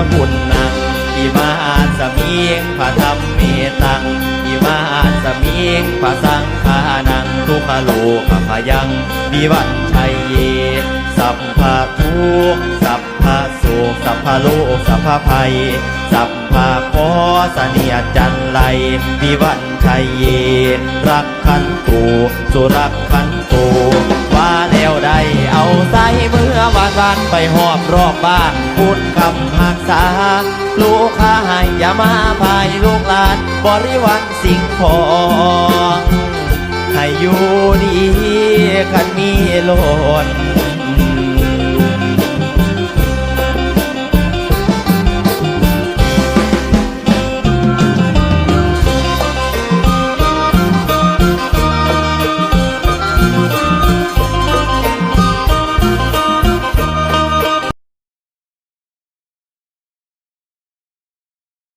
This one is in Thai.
ทคุณนังอิมาสมิงพระธรรมเมตังอิมาสมิงพระสังฆานังทุกขโลกพยังวิวันชัยเย สัพพะทุกสัพพะโศกสัพพะโลสัพพะภัย สัพพะขอสเนียจันไรวิวันชัยเย รักขันตูสุรักขันตูว่าแล้วได้เอาใส่เมื่อวานวานไปหอบรอบบ้านพูดคำ ษา ลูกค้าให้อย่ามาภายลูกหลาน บริวารสิ่งของให้อยู่ดีกันมีโลน